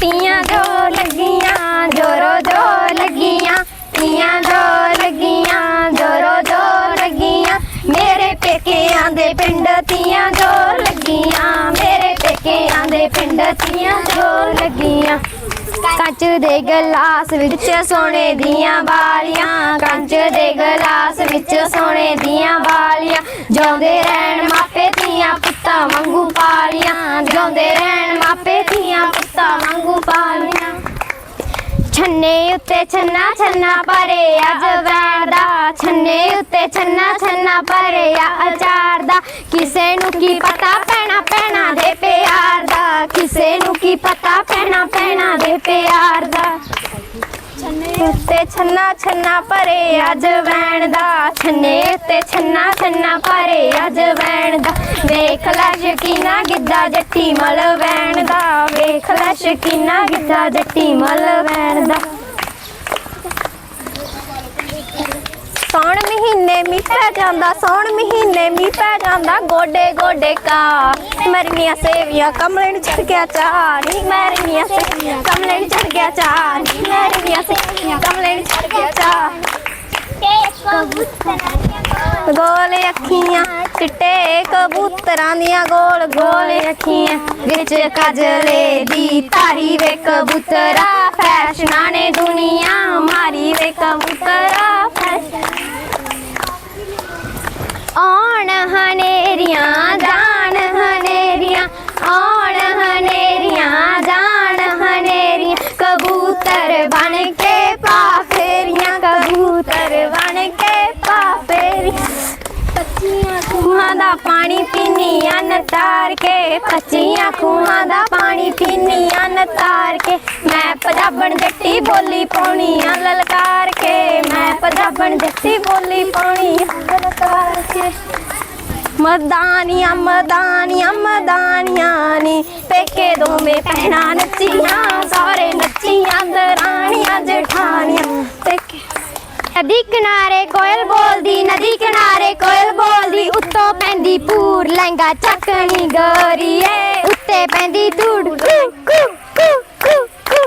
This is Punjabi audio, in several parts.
ਤੀਆਂ ਜੋ ਲੱਗੀਆਂ, ਜੋਰੋ ਜੋ ਲੱਗੀਆਂ ਤੀਆਂ ਜੋ ਲੱਗੀਆਂ, ਜੋਰੋ ਜੋ ਲੱਗੀਆਂ। ਮੇਰੇ ਪੇਕਿਆਂ ਦੇ ਪਿੰਡ ਤੀਆਂ ਜੋ ਲੱਗੀਆਂ, ਮੇਰੇ ਪੇਕਿਆਂ ਦੇ ਪਿੰਡ ਤੀਆਂ ਜੋ ਲੱਗੀਆਂ। ਕੱਚ ਦੇ ਗਲਾਸ ਵਿੱਚ ਸੋਨੇ ਦੀਆਂ ਵਾਲੀਆਂ, ਕੱਚ ਦੇ ਗਲਾਸ ਵਿੱਚ ਸੋਨੇ ਦੀਆਂ ਵਾਲੀਆਂ। ਜਿਉਂਦੇ ਰਹਿਣ ਮਾਪੇ ਤੀਆਂ ਪੁੱਤਾਂ ਵਾਂਗੂ ਪਾਲੀਆਂ, ਜਿਉਂਦੇ ਰਹਿਣ ਵਾਂਗੂ ਪਾਲੀਆਂ ਛੰਨੇ ਉੱਤੇ ਛੰਨਾ ਛੰਨਾ ਪਰੇ ਅੱਜ ਦਾ ਛੰਨੇ ਉੱਤੇ ਛੰਨਾ ਛੰਨਾ ਪਰੇ ਅਚਾਰ ਦਾ ਕਿਸੇ ਨੂੰ ਕੀ ਪਤਾ ਪੈਣਾ ਪੈਣਾ ਦੇ ਪਿਆਰ ਦਾ। ਕਿਸੇ ਨੂੰ ਕੀ ਪਤਾ ਪੈਣਾ ਪੈਣਾ ਦੇ ਪਿਆਰ ਦਾ। ਉੱਤੇ ਛੰਨਾ ਛੰਨਾ ਭਰੇ ਅੱਜ ਵੈਣ ਦਾ ਛੰਨੇ ਉੱਤੇ ਛੰਨਾ ਛੰਨਾ ਭਰੇ ਅੱਜ ਵੈਣ ਦਾ ਵੇਖ ਲੈ ਸ਼ਕੀਨਾ ਗਿੱਧਾ ਜੱਟੀ ਮਲ ਵੈਣ ਦਾ। ਵੇਖ ਲੈ ਸ਼ਕੀਨਾ ਗਿੱਧਾ ਜੱਟੀ ਮਲ ਵੈਣ ਦਾ। ਸੌਣ ਮਹੀਨੇ ਮੀਂਹ ਪੈ ਜਾਂਦਾ ਸੌਣ ਮਹੀਨੇ ਮੀਂਹ ਪੈ ਜਾਂਦਾ ਗੋਡੇ ਗੋਡੇ ਕਾ। ਮਰਮੀਆਂ ਸੇਵੀਆਂ ਕਮਲੇ ਨੂੰ ਚੜ ਗਿਆ ਚਾਣੀ ਮਰਮੀਆਂ ਸੇਵੀਆਂ ਕਮਲੇ ਨੂੰ ਚੜ ਗਿਆ ਚਾਣੀ ਮਰਮੀਆਂ ਸੇਵੀਆਂ ਕਮਲੇ ਨੂੰ ਚੜ ਗਿਆ ਚਾ ਗੋਲ ਅੱਖੀਆਂ ਚਿੱਟੇ ਕਬੂਤਰਾਂ ਦੀਆਂ ਗੋਲ ਗੋਲ ਅੱਖੀਆਂ ਵਿੱਚ ਕਜਲੇ ਦੀ ਤਾਰੀ ਵੇ ਕਬੂਤਰਾ ਫੈਸ਼ਨਾਂ ਨੇ ਦੁਨੀਆ ਮਾਰੀ ਵੇ ਕਬੂਤਰਾ ਫੈਸ਼ਨ ਆਉਣ ਹਨੇਰੀਆਂ, ਜਾਣ ਹਨੇਰੀਆਂ, ਆਉਣ ਹਨੇਰੀਆਂ, ਜਾਣ ਹਨੇਰੀਆਂ, ਕਬੂਤਰ ਬਣ ਦਾ ਪਾਣੀ ਪੀਨੀ ਅੰਨ ਤਾਰ ਕੇ। ਪੱਚੀਆਂ ਖੂਹਾਂ ਦਾ ਪਾਣੀ ਪੀਨੀ ਅੰਨ ਤਾਰ ਕੇ। ਮੈਂ ਪੰਜਾਬਣ ਜੱਟੀ ਬੋਲੀ ਪਾਉਣੀ ਆ, ਲਲਕਾਰ ਕੇ। ਮੈਂ ਪੰਜਾਬਣ ਜੱਟੀ ਬੋਲੀ ਪਾਉਣੀ ਲਲਕਾਰ ਕੇ। ਮਦਾਨੀਆਂ ਮਦਾਨੀਆਂ ਮਦਾਨੀਆਂ ਨੀ। ਪੇਕੇ ਦੋਵੇਂ ਪਹਿਣਾ ਨੱਚੀਆਂ, ਸਾਰੇ ਨੱਚੀਆਂ, ਦਰਾਣੀਆਂ, ਜਠਾਣੀਆਂ। ਪੇਕੇ ਨਦੀ ਕਿਨਾਰੇ ਕੋਇਲ ਬੋਲਦੀ, ਨਦੀ ਕਿਨਾਰੇ ਕੋਇਲ ਬੋਲਦੀ, ਉੱਤੋਂ ਲਹਿੰਗਾ ਚੱਕਣੀ ਗੋਰੀਏ, ਉੱਤੇ ਪੈਂਦੀ ਧੂੜ। ਕੂ ਕੂ ਕੂ ਕੂ ਕੂ।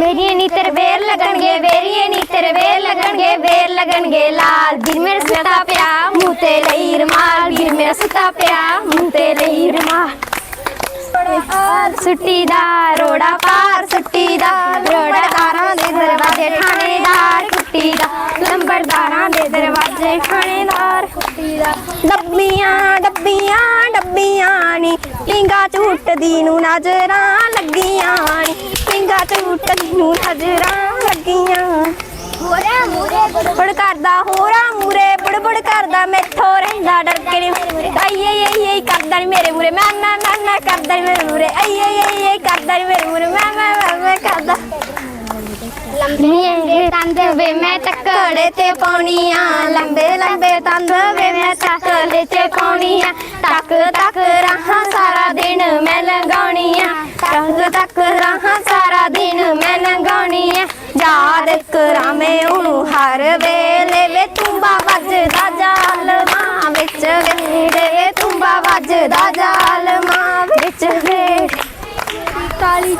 ਮੇਰੀਏ ਨੀ ਤੇਰੇ ਵੇਰ ਲੱਗਣਗੇ ਵੇਰੀਏ ਨੀ ਤੇਰੇ ਵੇਰ ਲੱਗਣਗੇ ਵੇਰ ਲੱਗਣਗੇ ਲਾਲ। ਵੀਰ ਮੇਰਾ ਸੁੱਤਾ ਪਿਆ, ਮੂੰਹ ਤੇ ਲਈ ਰਮਾਲ, ਵੀਰ ਮੇਰਾ ਸੁੱਤਾ ਪਿਆ, ਮੂੰਹ ਤੇ ਲਈ ਰਮਾਲ। ਸੁੱਟੀ ਦਾ ਰੋੜਾ ਪਾਰ ਸੁੱਟੀ ਦਾ ਰੋੜਾਦਾਰਾਂ ਦੇ ਦਰਵਾਜ਼ੇ ਥਾਣੇਦਾਰ ਕੁੱਟੀ ਦਾ ਲੰਬੜਦਾਰਾਂ ਦੇ ਦਰਵਾਜ਼ੇ ਥਾਣੇਦਾਰ ਕੁੱਟੀ ਦਾ। ਡੱਬੀਆਂ ਡੱਬੀਆਂ ਡੱਬੀਆਂ ਨੀ ਪਿੰਗਾ ਝੂਟਦੀ ਨੂੰ ਨਜ਼ਰਾਂ ਲੱਗੀਆਂ ਨੀ ਪਿੰਗਾ ਝੂਟਦੀ ਨੂੰ ਨਜ਼ਰਾਂ ਲੱਗੀਆਂ। ਹੋਰਾ ਮੂਰੇ ਬੜ ਕਰਦਾ ਹੋਰਾ ਮੂਰੇ ਬੜ ਕਰਦਾ, ਮੈਥੋਂ ਰਹਿੰਦਾ ਡਰ ਕੇ ਨੀ ਆਈ ਆਈ ਆਈ ਆਈ ਕਰਦਾ ਨੀ ਮੇਰੇ ਮੂਰੇ ਮੈਂ ਮੈਂ ਮੈਂ ਮੈਂ ਕਰਦਾ ਨੀ ਮੇਰੇ ਮੂਰੇ ਆਈ ਆਈ ਆਈ ਆਈ ਕਰਦਾ ਨੀ ਮੇਰੇ ਮੂਰੇ ਮੈਂ ਮੈਂ ਮੈਂ ਮੈਂ ਕਰਦਾ। ਲੰਬੇ ਤੰਦ ਵੇ ਮੈਂ ਟੱਕੜੇ ਤੇ ਪਾਉਣੀਆਂ। ਲੰਬੇ ਲੰਬੇ ਤੰਦ ਵੇ ਮੈਂ ਟੱਕੜੇ ਤੇ ਪਾਉਣੀਆਂ। ਟੱਕ ਟੱਕ ਰਹਾ ਸਾਰਾ ਦਿਨ ਮੈਂ ਲੰਗਾਉਣੀਆਂ ਟੱਕ ਟੱਕ ਰਹਾ ਸਾਰਾ ਦਿਨ ਮੈਂ ਲੰਗਾਉਣੀਆਂ ਯਾਦ ਕਰਾਂ ਮੈਂ ਉਹਨੂੰ ਹਰ ਵੇ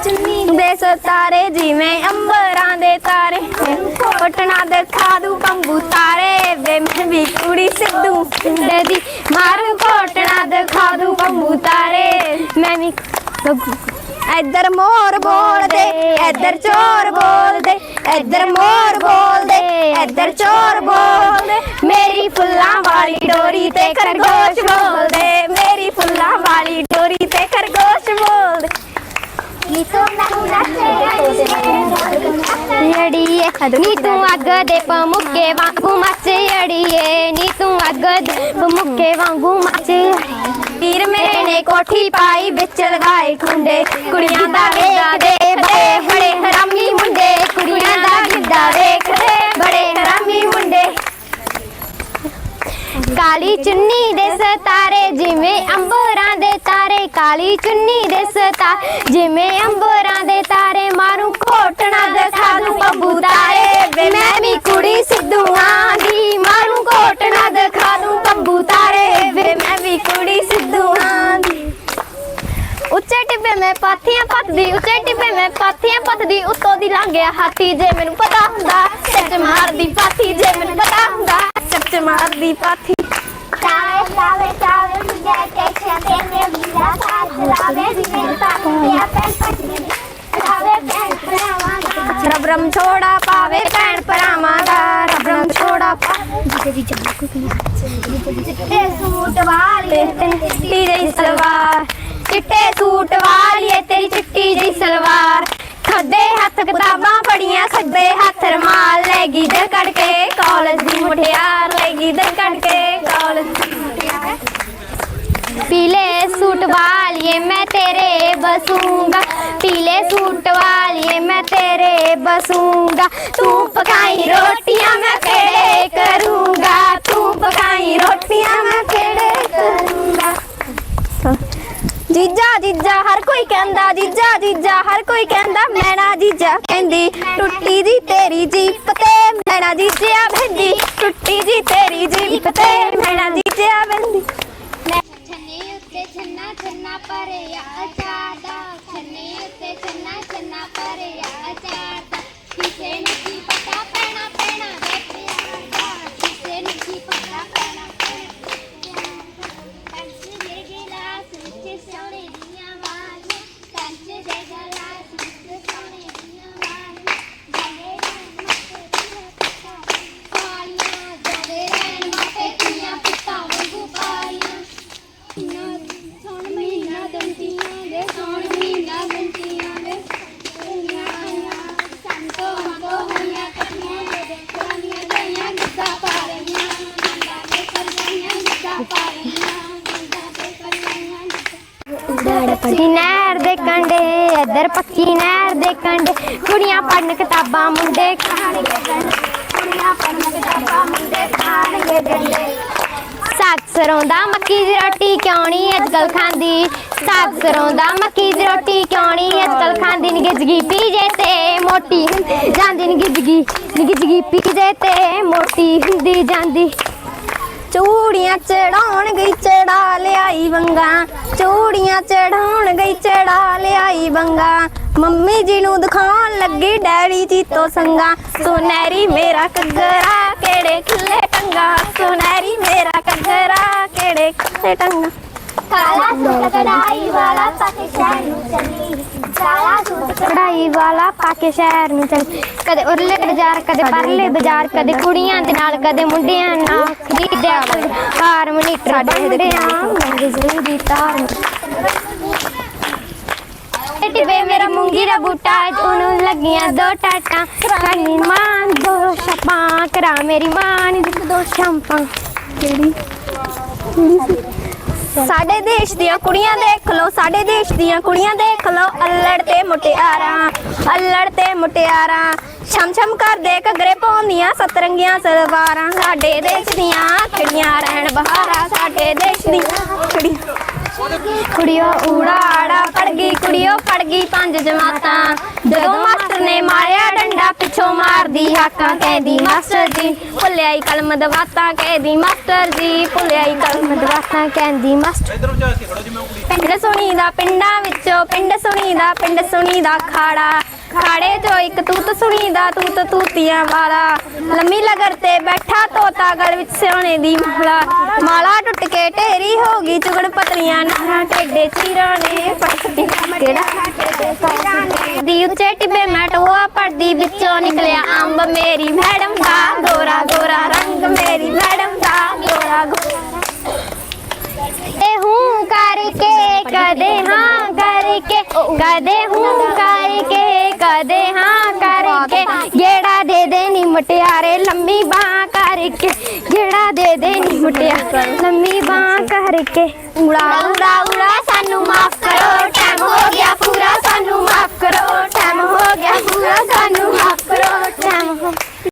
ਚੁੰਨੀ ਦੇ ਸਤਾਰੇ, ਜਿਵੇਂ ਅੰਬਰਾਂ ਦੇ ਤਾਰੇ। ਪਟਣਾ ਦਿਖਾ ਦੂ ਬੰਬੂ ਤਾਰੇ, ਵੇ ਮੈਂ ਵੀ ਕੁੜੀ ਸਿੱਧੂ ਪਿੰਡੇ ਦੀ ਮਾਰੂ ਕੋਟਣਾ ਦਿਖਾ ਦੂ ਬੰਬੂ ਤਾਰੇ। ਮੈਂ ਵੀ ਇੱਧਰ ਮੋਰ ਬੋਲਦੇ, ਇੱਧਰ ਚੋਰ ਬੋਲਦੇ, ਇੱਧਰ ਮੋਰ ਬੋਲਦੇ, ਇੱਧਰ ਚੋਰ ਬੋਲਦੇ। ਮੇਰੀ ਫੁੱਲਾਂ ਵਾਲੀ ਡੋਰੀ ਤੇ ਖਰਗੋਸ਼ ਬੋਲਦੇ ਮੇਰੀ ਫੁੱਲਾਂ ਵਾਲੀ ਡੋਰੀ ਤੇ ਖਰਗੋਸ਼ ਬੋਲਦੇ ਨੀ ਤੂੰ ਅੜੀਏ ਨੀ ਤੂੰ ਅੱਗ ਦੇ ਪਮੁੱਕੇ ਵਾਂਗੂ ਮੱਚੇ ਅੜੀਏ, ਨੀ ਤੂੰ ਅੱਗ ਦੇ ਵੀਰ ਮੇਰੇ ਨੇ ਕੋਠੀ ਪਾਈ ਵਿੱਚ ਲਗਾਏ ਖੁੰਡੇ। ਕੁੜੀਆਂ ਦਾ ਵੇਖਦੇ ਬੜੇ ਬੜੇ ਹਰਾਮੀ ਮੁੰਡੇ। ਕੁੜੀਆਂ ਦਾ ਗਿੱਧਾ ਵੇਖਦੇ ਬੜੇ ਹਰਾਮੀ ਮੁੰਡੇ। ਕਾਲੀ ਚੁੰਨੀ ਦੇ ਸਤਾਰੇ, ਜਿਵੇਂ ਅੰਬਰਾਂ ਦੇ ਤਾਰੇ। ਕਾਲੀ ਚੁੰਨੀ ਦੇ ਸਤਾ, ਜਿਵੇਂ ਅੰਬਰਾਂ ਦੇ ਤਾਰੇ। ਮਾਰੂ ਗਿਆ ਹਾਥੀ ਜੇ ਮੈਨੂੰ ਪਤਾ ਹੁੰਦਾ ਸੱਚ ਮਾਰਦੀ ਪਾਥੀ ਜੇ ਮੈਨੂੰ ਪਤਾ ਹੁੰਦਾ ਸੱਚ ਮਾਰਦੀ ਪਾਥੀ। ਤਾਏ ਤਾਏ ਤਾਏ ਛੋੜਾ ਪਾਵੇ ਭੈਣ ਭਰਾਵਾਂ ਦਾ ਰੱਬ ਛੋੜਾ ਪਾਵੇ ਜਿੱਦੇ ਦੀ ਜੰਮ ਕੋਈ ਨਹੀਂ ਚਿੱਟੇ ਸੂਟ ਵਾਲੀ ਤੇਰੀ ਸਲਵਾਰ। ਚਿੱਟੇ ਸੂਟ ਵਾਲੀ ਤੇਰੀ ਚਿੱਟੀ ਜਿਹੀ ਸਲਵਾਰ। ਖੱਦੇ ਹੱਥ ਕਿਤਾਬਾਂ ਪੜੀਆਂ ਸੱਜੇ ਹੱਥ ਰਮਾਲ ਲੈ ਗਈ ਦਰ ਕੱਢ ਕੇ ਕਾਲਜ ਦੀ ਮੁਠਿਆਰ ਲੈ ਗਈ ਦਰ ਕੱਢ ਕੇ ਕਾਲਜ ਦੀ ਮੁਠਿਆਰ पीले सूट वालिए मैं तेरे बसूंगा पीले सूट वालिए मैं तेरे बसूंगा तू पकाई रोटियां मैं पेड़े करूंगा तू पकाई रोटियां ਜੀਜਾ ਜੀਜਾ, ਹਰ ਕੋਈ ਕਹਿੰਦਾ ਜੀਜਾ ਜੀਜਾ, ਹਰ ਕੋਈ ਕਹਿੰਦਾ ਮੈਣਾ ਜੀਜਾ। ਕਹਿੰਦੀ, ਟੁੱਟੀ ਜੀ ਤੇਰੀ ਜੀਪ ਤੇ ਮੈਣਾ ਜੀਜਿਆ ਬੰਦੀ ਟੁੱਟੀ ਜੀ ਤੇਰੀ ਜੀਪ ਤੇ ਮੈਣਾ ਜੀਜਿਆ ਬੰਦੀ ਛੰਨੇ ਉੱਤੇ ਛੰਨਾ ਛੰਨਾ ਪਰਿਆ ਚਾਦਾ ਛੰਨੇ ਉੱਤੇ ਛੰਨਾ ਛੰਨਾ ਪਰਿਆ ਚਾਦਾ ਕਿਸੇ ਨੂੰ ਕੀ ਪਤਾ ਪੈਣਾ ਪੈਣਾ ਦੇ ਪਿਆਰ ਦਾ ਕਿਸੇ ਨੂੰ ਕੀ ਪਤਾ ਪੈਣਾ ਪੈਣਾ ਕੰਚ ਦੇ ਗਿਲਾਸ ਵਿੱਚ ਸੋਨੇ ਦੀਆਂ ਵਾਲੀਆਂ ਕੰਚ ਦੇ ਗਿਲਾਸ ਵਿੱਚ ਸੋਨੇ ਦੀਆਂ ਵਾਲੀਆਂ ਜਾਂਦੇ ਰਹਿਣ ਮਾਪੇ ਦੀਆਂ ਪੁੱਤਾਂ ਵਾਲੀਆਂ ਜਾਂਦੇ ਰਹਿਣ ਮਾਪੇ ਦੀਆਂ ਪੁੱਤਾਂ ਵਾਂਗੂ ਪਾਲੀਆਂ ਸੌਣ ਮਹੀਨਾ ਦੰਦੀਆਂ ਦੇ ਸੌਣ ਮਹੀਨਾ ਦੰਦੀਆਂ ਦੇ ਦੁਨੀਆਂ ਆਈਆਂ ਸੰਤੋ ਮੰਗੋ ਹੋਈਆਂ ਕੱਟੀਆਂ ਦੇ ਦੇਖਾਂੀਆਂ ਗਈਆਂ ਗਿੱਧਾ ਪਾ ਰਹੀਆਂ ਗੰਗਾ ਦੇ ਕਰਵਾਈਆਂ ਗਿੱਧਾ ਪਾ ਰਹੀਆਂ ਗੰਗਾ ਦੇ ਕਰਵਾਈਆਂ ਪੱਕੀ ਨਹਿਰ ਦੇ ਕੰਢੇ, ਇੱਧਰ ਪੱਕੀ ਨਹਿਰ ਦੇ ਕੰਢੇ, ਕੁੜੀਆਂ ਪੜਨ ਕਿਤਾਬਾਂ ਮੁੰਡੇ ਖਾਣਗੇ ਡੰਡੇ ਕੁੜੀਆਂ ਪੜਨ ਕਿਤਾਬਾਂ ਮੁੰਡੇ ਖਾਣਗੇ ਡੰਡੇ ਸਾਗ ਸਰੋਂ ਦਾ ਮੱਕੀ ਦੀ ਰੋਟੀ ਕਿਉਂ ਨਹੀਂ ਅੱਜਕੱਲ ਖਾਂਦੀ? ਸਾਗ ਸਰੋਂ ਦਾ ਮੱਕੀ ਦੀ ਰੋਟੀ ਕਿਉਂ ਨਹੀਂ ਅੱਜਕੱਲ ਖਾਂਦੀ? ਨੀ ਗਿਜਗੀ ਪੀਜੇ ਤੇ ਮੋਟੀ ਜਾਂਦੀ। ਨੀ ਗਿਜਗੀ ਨੀ ਗਿਜਗੀ ਪੀਜੇ ਤੇ ਮੋਟੀ ਹੁੰਦੀ ਜਾਂਦੀ। ਚੂੜੀਆਂ ਚੜਾਉਣ ਗਈ, ਚੜਾ ਲਿਆਈ ਵੰਗਾ। ਚੂੜੀਆਂ ਚੜਾਉਣ ਗਈ, ਚੜਾ ਲਿਆਈ ਵੰਗਾ। ਮੰਮੀ ਜੀ ਨੂੰ ਦਿਖਾਉਣ ਲੱਗੀ ਡੈਡੀ ਜੀ ਤੋਂ ਸੰਗਾ। ਸੁਨਹਿਰੀ ਮੇਰਾ ਕੱਗਰਾ ਕਿਹੜੇ ਖੁੱਲੇ ਟੰਗਾ? ਸੁਨਹਿਰੀ ਮੇਰਾ ਕੱਗਰਾ ਕਿਹੜੇ ਖੁੱਲੇ ਟੰਗਾ? ਕਾਲਾ ਸੂਟ ਕਢਾਈ ਵਾਲਾ ਪਾਕੇ ਨੂੰ ਚੱਲੀ ਕਢਾਈ ਵਾਲਾ ਪਾ ਕੇ ਸ਼ਹਿਰ ਨੂੰ ਚੱਲ। ਕਦੇ ਉਰਲੇ ਬਾਜ਼ਾਰ ਕਦੇ ਪਰਲੇ ਬਾਜ਼ਾਰ ਕਦੇ ਕੁੜੀਆਂ ਦੇ ਨਾਲ ਕਦੇ ਮੁੰਡਿਆਂ ਨਾਲ। ਖਰੀਦਿਆ ਕੋਈ ਹਾਰਮੋਨੀਟਰ ਬੰਦੇ ਆ ਮੰਗਜ਼ੂ ਦੀ ਤਾਰ ਟਿੱਬੇ ਮੇਰਾ ਮੂੰਗੀ ਦਾ ਬੂਟਾ ਉਹਨੂੰ ਲੱਗੀਆਂ ਦੋ ਟਾਟਾਂ। ਕਰੀ ਮਾਂ ਦੋ ਛਪਾਂ ਕਰਾ ਮੇਰੀ ਮਾਂ ਨੀ ਦੋ ਸ਼ੰਪਾਂ ਕਿਹੜੀ? ਸਾਡੇ ਦੇਸ਼ ਦੀਆਂ ਕੁੜੀਆਂ ਦੇਖ ਲਓ, ਸਾਡੇ ਦੇਸ਼ ਦੀਆਂ ਕੁੜੀਆਂ ਦੇਖ ਲਓ, ਅੱਲੜ ਤੇ ਮੁਟਿਆਰਾਂ, ਅੱਲੜ ਤੇ ਮੁਟਿਆਰਾਂ। ਛਮ ਛਮ ਕਰਦੇ ਘੱਗਰੇ ਪਾਉਂਦੀਆਂ, ਸਤਰੰਗੀਆਂ ਸਲਵਾਰਾਂ, ਸਾਡੇ ਦੇਸ਼ ਦੀਆਂ ਖੜੀਆਂ ਰਹਿਣ ਬਹਾਰਾਂ ਸਾਡੇ ਦੇਸ਼ ਦੀਆਂ ਖੜੀਆਂ ਕੁੜੀਓ ਊੜਾੜਾ ਪੜ ਗਈ ਕੁੜੀਓ ਪੜ ਗਈ ਪੰਜ ਜਮਾਤਾਂ। ਜਦੋਂ ਮਾਸਟਰ ਨੇ ਮਾਰਿਆ ਡੰਡਾ ਪਿੱਛੋਂ ਮਾਰਦੀ ਹਾਕਾਂ ਕਹਿੰਦੀ ਮਾਸਟਰ ਜੀ ਭੁੱਲਿਆਈ ਕਲਮ ਦਵਾਤਾ। ਕਹਿੰਦੀ ਮਾਸਟਰ ਜੀ ਭੁੱਲਿਆਈ ਕਲਮ ਦਵਾਤਾ। ਕਹਿੰਦੀ ਮਾਸਟਰ ਇਧਰ ਜਾ ਕੇ ਖੜੋ ਜਿਵੇਂ ਉਂਗਲੀ ਪਿੰਡ ਸੁਣੀ ਦਾ ਪਿੰਡਾਂ ਵਿੱਚੋਂ ਪਿੰਡ ਸੁਣੀ ਦਾ ਪਿੰਡ ਸੁਣੀ ਦਾ ਖਾੜਾ। ਖਾੜੇ ਚੋਂ ਇੱਕ ਤੂਤ ਸੁਣੀ ਤੂਤ ਤੂਤੀਆਂ ਵਾਲਾ। ਲੰਮੀ ਲਗਰ ਤੇ ਬੈਠਾ ਤੋਤਾ ਗਲ ਵਿੱਚ ਸਿਉਣੇ ਦੀ ਮਾਲਾ। ਮਾਲਾ ਟੁੱਟ ਕੇ ਢੇਰੀ ਹੋ ਗਈ, ਚੁਗਣ ਪਤਲੀਆਂ ਨਾਰਾਂ ਟੇਡੇ ਚੀਰਾਂ ਨੇ ਪੜਦੀ ਕਿਹੜਾ ਦੀ ਉੱਚੇ ਟਿੱਬੇ ਮੈਂ ਪੜਦੀ ਵਿੱਚੋਂ ਨਿਕਲਿਆ ਅੰਬ ਮੇਰੀ ਮੈਡਮ ਦਾ। ਗੋਰਾ ਗੋਰਾ ਰੰਗ ਮੇਰੀ ਮੈਡਮ ਦਾ, ਗੋਰਾ ਗੋਰਾ। ਕਦੇ ਹੂੰ ਕਰਕੇ, ਕਦੇ ਹਾਂ ਕਰਕੇ, ਕਦੇ ਹੂੰ ਕਰਕੇ, ਕਦੇ ਹਾਂ ਕਰਕੇ। ਜਿਹੜਾ ਦੇ ਦੇ ਨੀ ਮਟਿਆਰੇ, ਲੰਮੀ ਬਾਹ ਕਰਕੇ। ਜਿਹੜਾ ਦੇ ਦੇ ਨੀ ਮਟਿਆ ਲੰਮੀ ਬਾਹ ਕਰਕੇ। ਉੜਾ ਉੜਾ ਉੜਾ, ਸਾਨੂੰ ਮਾਫ ਕਰੋ ਟਾਈਮ ਹੋ ਗਿਆ ਪੂਰਾ। ਸਾਨੂੰ ਮਾਫ ਕਰੋ ਟਾਈਮ ਹੋ ਗਿਆ ਪੂਰਾ। ਸਾਨੂੰ ਮਾਫ ਕਰੋ ਟਾਈਮ ਹੋ